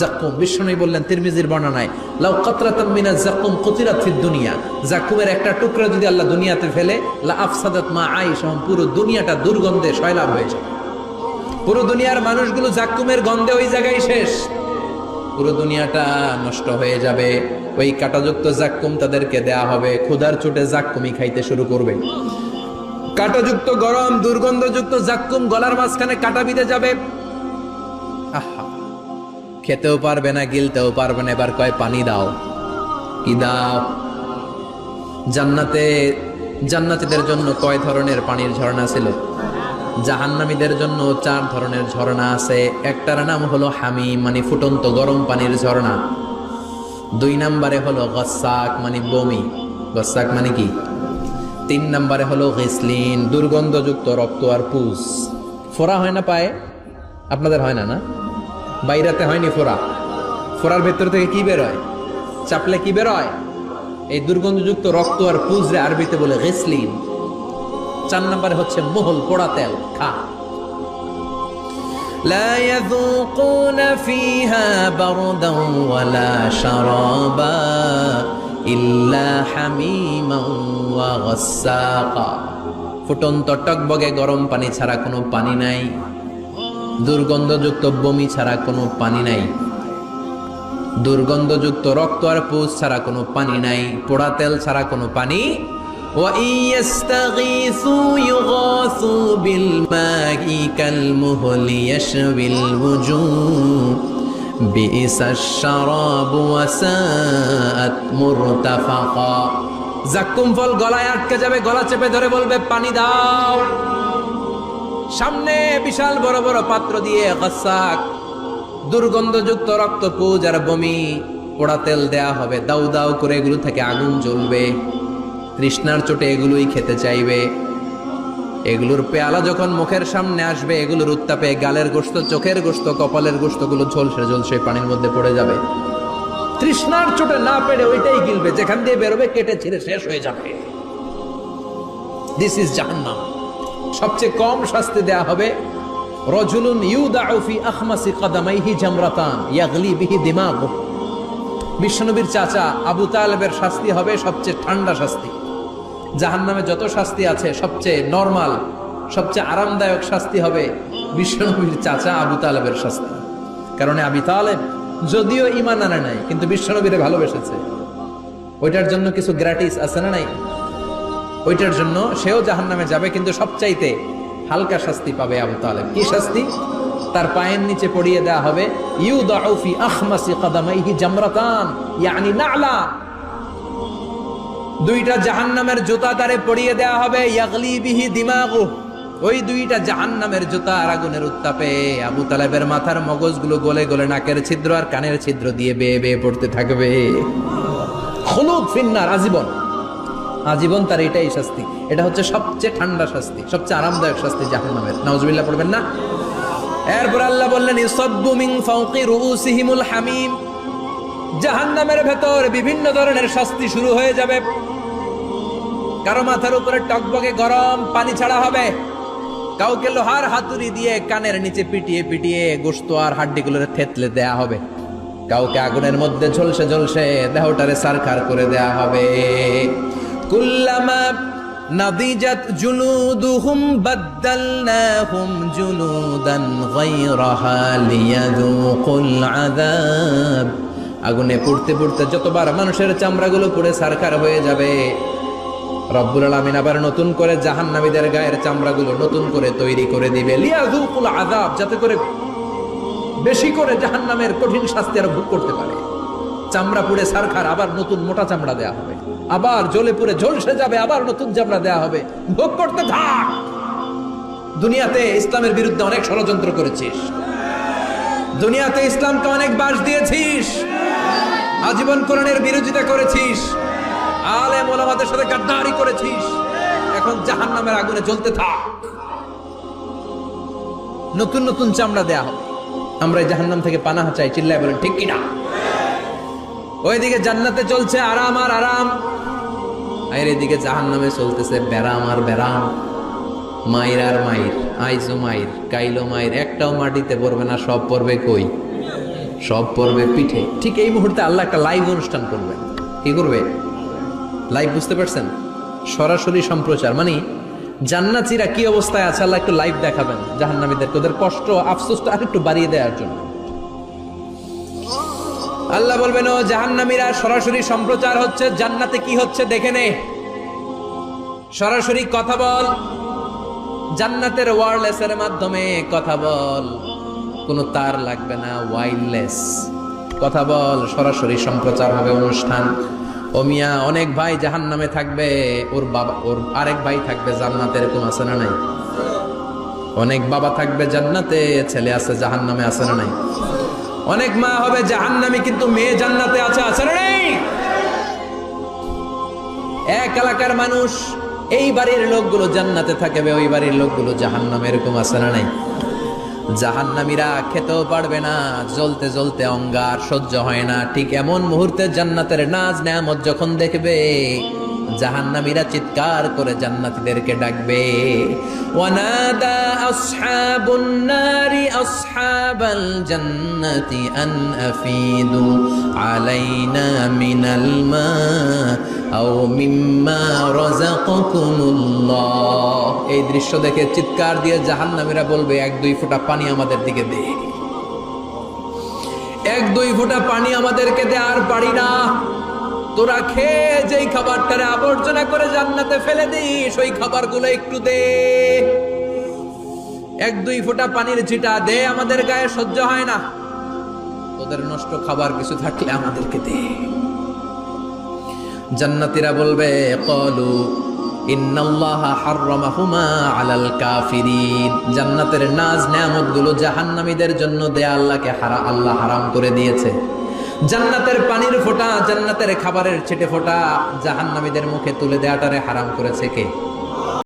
জাকুম বললেন, তিরমিজির বর্ণনায়, লাউ কাতরাতাম মিনা জাকুম দুনিয়া। জাকুমের একটা টুকরা যদি আল্লাহ দুনিয়াতে ফেলে, লা আফসাদাত মা পুরো দুনিয়াটা দুর্গন্ধে হয়ে যায় পুরো দুনিয়ার মানুষগুলো জাকুমের গন্ধে ওই জায়গায় শেষ। পুরো দুনিয়াটা নষ্ট হয়ে যাবে। ওই কাটাযুক্ত জাক্কুম তাদেরকে দেয়া হবে। ক্ষুধার চোটে জাক্কুমই খাইতে শুরু করবে। কাটাযুক্ত গরম, দুর্গন্ধযুক্ত জাক্কুম গলার মাঝখানে কাটা বিঁধে যাবে। খেতেও পারবে না, গিলতেও পারবে না। এবার কয়, পানি দাও। কি দাও? জান্নাতে, জান্নাতীদের জন্য কয় ধরনের পানির ঝর্ণা ছিল? জাহান্নামীদের জন্য চার ধরনের ঝর্ণা আছে। একটার নাম হলো হামি মানে ফুটন্ত গরম পানির ঝর্ণা দুই নম্বরে হলো গসাক মানে বমি। গসাক মানে কি? তিন নম্বরে হলো গিসলিন, দুর্গন্ধযুক্ত রক্ত আর পুষ ফোড়া হয় না পায়ে? আপনাদের হয় না না? বাইরাতে হয়নি ফোড়া ফোড়ার ভেতর থেকে কি বেরোয় চাপলে কি বেরোয় এই দুর্গন্ধযুক্ত রক্ত আর পুজরে আরবিতে বলে গেসলিন চার নম্বরে হচ্ছে মোহল পোড়া তেল খা لا يذوقون فيها بردا ولا شرابا إلا حميما وغساقا ফুটন্ত টকবগে গরম পানি ছাড়া কোনো পানি নাই দুর্গন্ধযুক্ত বমি ছাড়া কোনো পানি নাই। দুর্গন্ধযুক্ত রক্ত আর পোষ ছাড়া কোনো পানি নাই, পোড়া তেল ছাড়া কোনো পানি। জাক্কুম ফল গলায় আটকে যাবে, গলা চেপে ধরে বলবে, পানি দাও। সামনে বিশাল বড় বড় পাত্র দিয়ে গাসাক দুর্গন্ধযুক্ত রক্ত পুজ আর বমি পোড়া তেল দেয়া হবে। দাউ দাউ করে এগুলো থেকে আগুন জ্বলবে। তৃষ্ণার চোটে এগুলোই খেতে চাইবে। এগুলোর পেয়ালা যখন মুখের সামনে আসবে, এগুলোর উত্তাপে গালের গোস্ত চোখের গোস্ত কপালের গোস্তগুলো ঝলসে ঝলসে পানির মধ্যে পড়ে যাবে। তৃষ্ণার চোটে না পেরে ওইটাই গিলবে, যেখান দিয়ে বেরোবে, কেটে ছিঁড়ে শেষ হয়ে যাবে। দিস ইজ জাহান্নাম। সবচেয়ে কম শাস্তি দেয়া হবে, রজুলুন ইউদাউ ফি আখমাসি কাদামাইহি জামরাতান, ইয়াগলি বিহি দিমাগ। বিশ্বনবীর চাচা আবু তালেবের শাস্তি হবে সবচেয়ে ঠান্ডা শাস্তি। জাহান্নামে যত শাস্তি আছে, সবচেয়ে নর্মাল, সবচেয়ে আরামদায়ক শাস্তি হবে বিশ্বনবীর চাচা আবু তালেবের শাস্তি। কারণে আবি তালেব যদিও ইমান আনে নাই, কিন্তু বিশ্বনবীরে ভালোবেসেছে। ওইটার জন্য কিছু গ্র্যাটিস আছে না নাই? ওইটার জন্য সেও জাহান নামে যাবে, কিন্তু সবচাইতে হালকা শাস্তি পাবে আবু তালেব। কি শাস্তি? তার পায়ের নিচে পড়িয়ে দেওয়া হবে ইউ দাউফি আখমাসি কাদামাইহি দুইটা জাহান্নামের জুতা তারে পড়িয়ে দেওয়া হবে, ইয়াগলি দিমাগু। ওই দুইটা জাহান্নামের জুতা আর আগুনের উত্তাপে আবু তালেবের মাথার মগজগুলো গলে গলে নাকের ছিদ্র আর কানের ছিদ্র দিয়ে বেয়ে বেয়ে পড়তে থাকবে। হলুদ ফিন্নার আজীবন। আজীবন তার এটাই শাস্তি। এটা হচ্ছে সবচেয়ে ঠান্ডা শাস্তি, সবচেয়ে আরামদায়ক শাস্তি জাহান্নামের। নাউজুবিল্লাহ পড়বেন না? এরপর আল্লাহ বললেন ইসাব্বু মিন ফাওকি রুউসিহিমুল হামিম। জাহান্নামের ভেতর বিভিন্ন ধরনের শাস্তি শুরু হয়ে যাবে। কারও মাথার উপরে টকবকে গরম পানি ছাড়া হবে। কাউকে লোহার হাতুড়ি দিয়ে কানের নিচে পিটিয়ে পিটিয়ে গোস্ত আর হাড্ডিগুলোর থেতলে দেয়া হবে। কাউকে আগুনের মধ্যে ঝলসে ঝলসে দেহটারে সারখার করে দেয়া হবে। আগুনে পুড়তে পুড়তে যতবার মানুষের চামড়াগুলো পুড়ে সারখার হয়ে যাবে, রব্বুল আলামিন আবার নতুন করে জাহান্নামীদের গায়ের চামড়াগুলো নতুন করে তৈরি করে দিবে। লিয়াযুকুল আযাব, যাতে করে বেশি করে জাহান্নামের কঠিন শাস্তি আর ভোগ করতে পারে। চামড়া পুড়ে সারখার, আবার নতুন মোটা চামড়া দেয়া হবে। আবার জ্বলে পুড়ে ঝলসে যাবে, আবার নতুন চামড়া দেয়া হবে। ভোগ করতে থাক! দুনিয়াতে ইসলামের বিরুদ্ধে অনেক ষড়যন্ত্র করেছিস। দুনিয়াতে ইসলামকে অনেক বাস দিয়েছিস। আজীবন কোরআনের বিরোধিতা করেছিস। আলে মোলামাদের সাথে গাদ্দারি করেছিস। এখন জাহান্নামের আগুনে জ্বলতে থাক। নতুন নতুন চামড়া দেয়া হবে। আমরা জাহান্নাম থেকে পানাহা চাই, চিল্লায় বলেন, ঠিক কিনা? ওইদিকে জান্নাতে চলছে আরাম আর আরাম। আর এদিকে জাহান্নামে চলতেছে ব্যারাম আর ব্যারাম। মায়ের আর মায়ের আইজো মায়ের কাইলো মায়ের একটাও মাটিতে পড়বে না, সব পড়বে কই? সব পড়বে পিঠে। ঠিক এই মুহূর্তে আল্লাহ একটা লাইভ অনুষ্ঠান করবে কি করবে? লাইভ বুঝতে পারছেন? সরাসরি সম্প্রচার। মানে জান্নাতিরা কি অবস্থায় আছে, আল্লাহ একটু লাইভ দেখাবেন জাহান্নামীদেরকে। ওদের কষ্ট, আফসোসটা আর একটু বাড়িয়ে দেওয়ার জন্য। আল্লাহ বলবেন, ও জাহান্নামীরা, সরাসরি সম্প্রচার হচ্ছে, জান্নাতে কি হচ্ছে দেখে নে। সরাসরি কথা বল। জান্নাতের ওয়ারলেসের মাধ্যমে কথা বল। কোনো তার লাগবে না ওয়াইরলেস কথা বল, সরাসরি সম্প্রচার হবে অনুষ্ঠান। ও মিয়া, অনেক ভাই জাহান নামে থাকবে, ওর বাবা, ওর আরেক ভাই থাকবে জান্নাতে, এরকম আছে না নাই? অনেক বাবা থাকবে জান্নাতে, ছেলে আছে জাহান নামে আছে না নাই? অনেক মা হবে জাহান্নামী, কিন্তু মেয়ে জান্নাতে আছে আছে নেই? এক এলাকার মানুষ, এই বাড়ির লোকগুলো জান্নাতে থাকবে ওই বাড়ির লোকগুলো জাহান্নামে, এরকম আছে না নাই? জাহান্নামীরা খেতেও পারবে না, জ্বলতে জ্বলতে অঙ্গার সহ্য হয় না, ঠিক এমন মুহূর্তে জান্নাতের নাজ নেয়ামত যখন দেখবে জাহান্নামীরা চিৎকার করে জান্নাতীদেরকে ডাকবে। এই দৃশ্য দেখে চিৎকার দিয়ে জাহান্নামীরা বলবে, এক দুই ফোঁটা পানি আমাদের দিকে দে। এক দুই ফোঁটা পানি আমাদেরকে দে, আর পারি না। তোরা খেয়ে যেই খাবারটারে আবর্জনা করে জান্নাতে ফেলে দিস, ওই খাবারগুলো একটু দে। এক, দুই ফোঁটা পানির ছিটা দে, আমাদের গায়ে সহ্য হয় না। তোদের নষ্ট খাবার কিছু থাকলে আমাদেরকে দে। জান্নাতীরা বলবে, কলু জান্নাতের নাজ নেয়ামতগুলো জাহান্নামীদের জন্য দেয়া আল্লাহকে হারা, আল্লাহ হারাম করে দিয়েছে। জান্নাতের পানির ফোঁটা জান্নাতের খাবারের ছেটে ফোঁটা জাহান্নামীদের মুখে তুলে দেওয়াটারে হারাম করেছে কে?